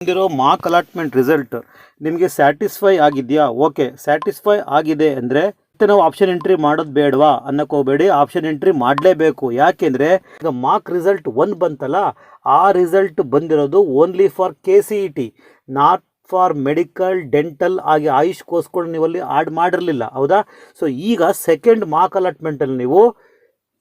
ಬಂದಿರೋ mark allotment result ನಿಮಗೆ satisfy ಆಗಿದೆಯಾ? ಓಕೆ ಸ್ಯಾಟಿಸ್ಫೈ ಆಗಿದೆ ಅಂದರೆ ಮತ್ತೆ ನಾವು ಆಪ್ಷನ್ ಎಂಟ್ರಿ ಮಾಡೋದು ಬೇಡವಾ? ಅನ್ನಕ್ಕೆ ಆಪ್ಷನ್ ಎಂಟ್ರಿ ಮಾಡಲೇಬೇಕು. ಯಾಕೆಂದರೆ ಈಗ ಮಾರ್ಕ್ ರಿಸಲ್ಟ್ ಒಂದು ಬಂತಲ್ಲ, ಆ ರಿಸಲ್ಟ್ ಬಂದಿರೋದು only for K C E T not for medical dental ಆಗಿ ಆಯುಷ್ ಕೋರ್ಸ್ಗಳು ನೀವಲ್ಲಿ ಆಡ್ ಮಾಡಿರಲಿಲ್ಲ, ಹೌದಾ? ಸೊ ಈಗ ಸೆಕೆಂಡ್ ಮಾರ್ಕ್ ಅಲಾಟ್ಮೆಂಟಲ್ಲಿ ನೀವು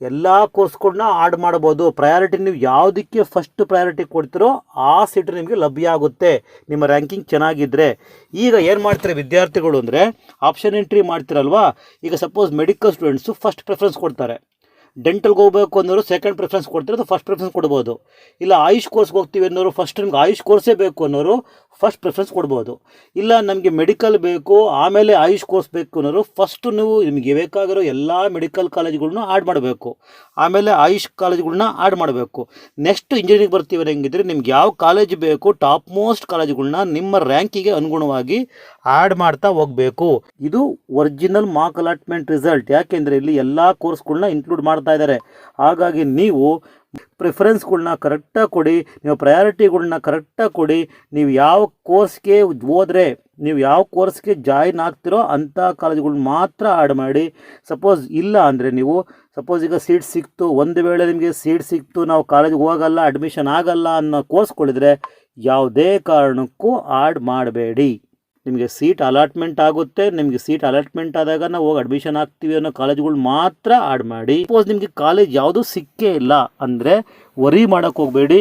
ಎಲ್ಲ ಕೋರ್ಸ್ಗಳನ್ನ ಆಡ್ ಮಾಡ್ಬೋದು ಪ್ರಯಾರಿಟಿ ನೀವು ಯಾವುದಕ್ಕೆ ಫಸ್ಟ್ ಪ್ರಯಾರಿಟಿ ಕೊಡ್ತೀರೋ ಆ ಸೀಟ್ ನಿಮಗೆ ಲಭ್ಯ ಆಗುತ್ತೆ. ನಿಮ್ಮ ರ್ಯಾಂಕಿಂಗ್ ಚೆನ್ನಾಗಿದ್ದರೆ ಈಗ ಏನು ಮಾಡ್ತಾರೆ ವಿದ್ಯಾರ್ಥಿಗಳು ಅಂದರೆ ಆಪ್ಷನ್ ಎಂಟ್ರಿ ಮಾಡ್ತಿರಲ್ವಾ? ಈಗ suppose medical students first preference ಕೊಡ್ತಾರೆ. ಡೆಂಟಲ್ಗೆ ಹೋಗಬೇಕು ಅನ್ನೋರು ಸೆಕೆಂಡ್ ಪ್ರಿಫರೆನ್ಸ್ ಕೊಡ್ತಾರೆ, ಅದು ಫಸ್ಟ್ ಪ್ರಿಫರೆನ್ಸ್ ಕೊಡ್ಬೋದು. ಇಲ್ಲ, ಆಯುಷ್ ಕೋರ್ಸ್ಗೆ ಹೋಗ್ತೀವಿ ಅನ್ನೋರು ಫಸ್ಟ್ ನಿಮ್ಗೆ ಆಯುಷ್ ಕೋರ್ಸೇ ಬೇಕು ಅನ್ನೋರು ಫಸ್ಟ್ ಪ್ರಿಫರೆನ್ಸ್ ಕೊಡ್ಬೋದು. ಇಲ್ಲ, ನಮಗೆ ಮೆಡಿಕಲ್ ಬೇಕು, ಆಮೇಲೆ ಆಯುಷ್ ಕೋರ್ಸ್ ಬೇಕು ಅನ್ನೋರು ಫಸ್ಟು ನೀವು ನಿಮಗೆ ಬೇಕಾಗಿರೋ ಎಲ್ಲ ಮೆಡಿಕಲ್ ಕಾಲೇಜ್ಗಳ್ನ ಆ್ಯಡ್ ಮಾಡಬೇಕು. ಆಮೇಲೆ ಆಯುಷ್ ಕಾಲೇಜ್ಗಳನ್ನ ಆ್ಯಡ್ ಮಾಡಬೇಕು. ನೆಕ್ಸ್ಟ್ ಇಂಜಿನಿಯರಿಂಗ್ ಬರ್ತೀವಿ ಹೆಂಗಿದ್ರೆ ನಿಮ್ಗೆ ಯಾವ ಕಾಲೇಜ್ ಬೇಕು ಟಾಪ್ ಮೋಸ್ಟ್ ಕಾಲೇಜ್ಗಳನ್ನ ನಿಮ್ಮ ರ್ಯಾಂಕಿಗೆ ಅನುಗುಣವಾಗಿ ಆಡ್ ಮಾಡ್ತಾ ಹೋಗಬೇಕು. ಇದು ಒರಿಜಿನಲ್ ಮಾರ್ಕ್ ಅಲಾಟ್ಮೆಂಟ್ ರಿಸಲ್ಟ್. ಯಾಕೆಂದರೆ ಇಲ್ಲಿ ಎಲ್ಲ ಕೋರ್ಸ್ಗಳನ್ನ ಇನ್ಕ್ಲೂಡ್ ಮಾಡ್ತಾ ಇದ್ದಾರೆ ಹಾಗಾಗಿ ನೀವು ಪ್ರಿಫರೆನ್ಸ್ಗಳನ್ನ ಕರೆಕ್ಟಾಗಿ ಕೊಡಿ, ನೀವು ಪ್ರಯಾರಿಟಿಗಳ್ನ ಕರೆಕ್ಟಾಗಿ ಕೊಡಿ. ನೀವು ಯಾವ ಕೋರ್ಸ್ಗೆ ಹೋದರೆ, ನೀವು ಯಾವ ಕೋರ್ಸ್ಗೆ ಜಾಯಿನ್ ಆಗ್ತಿರೋ ಅಂಥ ಕಾಲೇಜ್ಗಳ್ನ ಮಾತ್ರ ಆಡ್ ಮಾಡಿ. ಸಪೋಸ್ ಇಲ್ಲ ಅಂದರೆ ನೀವು ಸಪೋಸ್ ಈಗ ಸೀಟ್ ಸಿಕ್ತು, ಒಂದು ವೇಳೆ ನಿಮಗೆ ಸೀಟ್ ಸಿಕ್ತು, ನಾವು ಕಾಲೇಜ್ಗೆ ಹೋಗಲ್ಲ ಅಡ್ಮಿಷನ್ ಆಗಲ್ಲ ಅನ್ನೋ ಕೋರ್ಸ್ಗಳಿದ್ರೆ ಯಾವುದೇ ಕಾರಣಕ್ಕೂ ಆಡ್ ಮಾಡಬೇಡಿ. ನಿಮಗೆ ಸೀಟ್ ಅಲಾಟ್ಮೆಂಟ್ ಆಗುತ್ತೆ, ನಿಮಗೆ ಸೀಟ್ ಅಲಾಟ್ಮೆಂಟ್ ಆದಾಗ ನಾವು ಹೋಗಿ ಅಡ್ಮಿಷನ್ ಆಗ್ತೀವಿ ಅನ್ನೋ ಕಾಲೇಜ್ಗಳು ಮಾತ್ರ ಆಡ್ ಮಾಡಿ. ಸಪೋಸ್ ನಿಮಗೆ ಕಾಲೇಜ್ ಯಾವುದೂ ಸಿಕ್ಕೇ ಇಲ್ಲ ಅಂದರೆ ವರಿ ಮಾಡೋಕ್ಕೆ ಹೋಗಬೇಡಿ.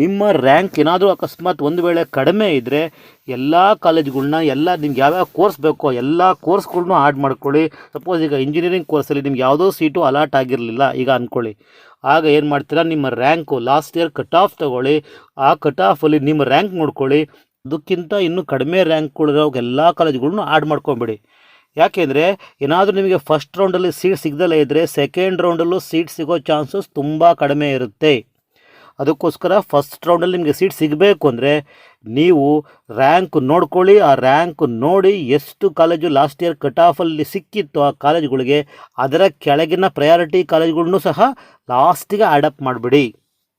ನಿಮ್ಮ ರ್ಯಾಂಕ್ ಏನಾದರೂ ಅಕಸ್ಮಾತ್ ಒಂದು ವೇಳೆ ಕಡಿಮೆ ಇದ್ದರೆ ಎಲ್ಲ ಕಾಲೇಜ್ಗಳನ್ನ ಎಲ್ಲ ನಿಮ್ಗೆ ಯಾವ್ಯಾವ ಕೋರ್ಸ್ ಬೇಕೋ ಎಲ್ಲ ಕೋರ್ಸ್ಗಳ್ನೂ ಆಡ್ ಮಾಡ್ಕೊಳ್ಳಿ. ಸಪೋಸ್ ಈಗ ಇಂಜಿನಿಯರಿಂಗ್ ಕೋರ್ಸಲ್ಲಿ ನಿಮ್ಗೆ ಯಾವುದೋ ಸೀಟು ಅಲಾಟ್ ಆಗಿರಲಿಲ್ಲ ಈಗ ಅಂದ್ಕೊಳ್ಳಿ ಆಗ ಏನು ಮಾಡ್ತೀರಾ? ನಿಮ್ಮ rank last year cut off ತೊಗೊಳ್ಳಿ. ಆ ಕಟ್ ಆಫಲ್ಲಿ ನಿಮ್ಮ ರ್ಯಾಂಕ್ ನೋಡ್ಕೊಳ್ಳಿ. ಅದಕ್ಕಿಂತ ಇನ್ನೂ ಕಡಿಮೆ ರ್ಯಾಂಕ್ ಕೊಡಿರೋ ಎಲ್ಲ ಕಾಲೇಜ್ಗಳ್ನೂ ಆ್ಯಡ್ ಮಾಡ್ಕೊಂಬಿಡಿ. ಯಾಕೆಂದರೆ ಏನಾದರೂ ನಿಮಗೆ ಫಸ್ಟ್ ರೌಂಡಲ್ಲಿ ಸೀಟ್ ಸಿಗದಲ್ಲೇ ಇದ್ದರೆ ಸೆಕೆಂಡ್ ರೌಂಡಲ್ಲೂ ಸೀಟ್ ಸಿಗೋ ಚಾನ್ಸಸ್ ತುಂಬ ಕಡಿಮೆ ಇರುತ್ತೆ. ಅದಕ್ಕೋಸ್ಕರ ಫಸ್ಟ್ ರೌಂಡಲ್ಲಿ ನಿಮಗೆ ಸೀಟ್ ಸಿಗಬೇಕು ಅಂದರೆ ನೀವು ರ್ಯಾಂಕ್ ನೋಡ್ಕೊಳ್ಳಿ, ಆ ರ್ಯಾಂಕ್ ನೋಡಿ ಎಷ್ಟು ಕಾಲೇಜು ಲಾಸ್ಟ್ ಇಯರ್ ಕಟ್ ಆಫಲ್ಲಿ ಸಿಕ್ಕಿತ್ತು ಆ ಕಾಲೇಜುಗಳಿಗೆ ಅದರ ಕೆಳಗಿನ ಪ್ರಯಾರಿಟಿ ಕಾಲೇಜುಗಳ್ನೂ ಸಹ ಲಾಸ್ಟಿಗೆ ಅಡಪ್ಟ್ ಮಾಡಿಬಿಡಿ.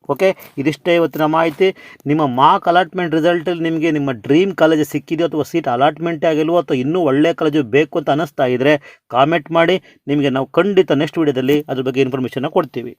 ಓಕೆ ಇದಿಷ್ಟೇ ಇವತ್ತಿನ ಮಾಹಿತಿ. ನಿಮ್ಮ ಮಾರ್ಕ್ ಅಲಾಟ್ಮೆಂಟ್ ರಿಸಲ್ಟಲ್ಲಿ ನಿಮಗೆ ನಿಮ್ಮ ಡ್ರೀಮ್ ಕಾಲೇಜ್ ಸಿಕ್ಕಿದೆಯೋ ಅಥವಾ ಸೀಟ್ ಅಲಾಟ್ಮೆಂಟೇ ಆಗಿಲ್ವೋ ಅಥವಾ ಇನ್ನೂ ಒಳ್ಳೆ ಕಾಲೇಜು ಬೇಕು ಅಂತ ಅನ್ನಿಸ್ತಾ ಇದ್ದರೆ ಕಾಮೆಂಟ್ ಮಾಡಿ. ನಿಮಗೆ ನಾವು ಖಂಡಿತ ನೆಕ್ಸ್ಟ್ ವೀಡಿಯೋದಲ್ಲಿ ಅದ್ರ ಬಗ್ಗೆ ಇನ್ಫಾರ್ಮೇಷನ್ನ ಕೊಡ್ತೀವಿ.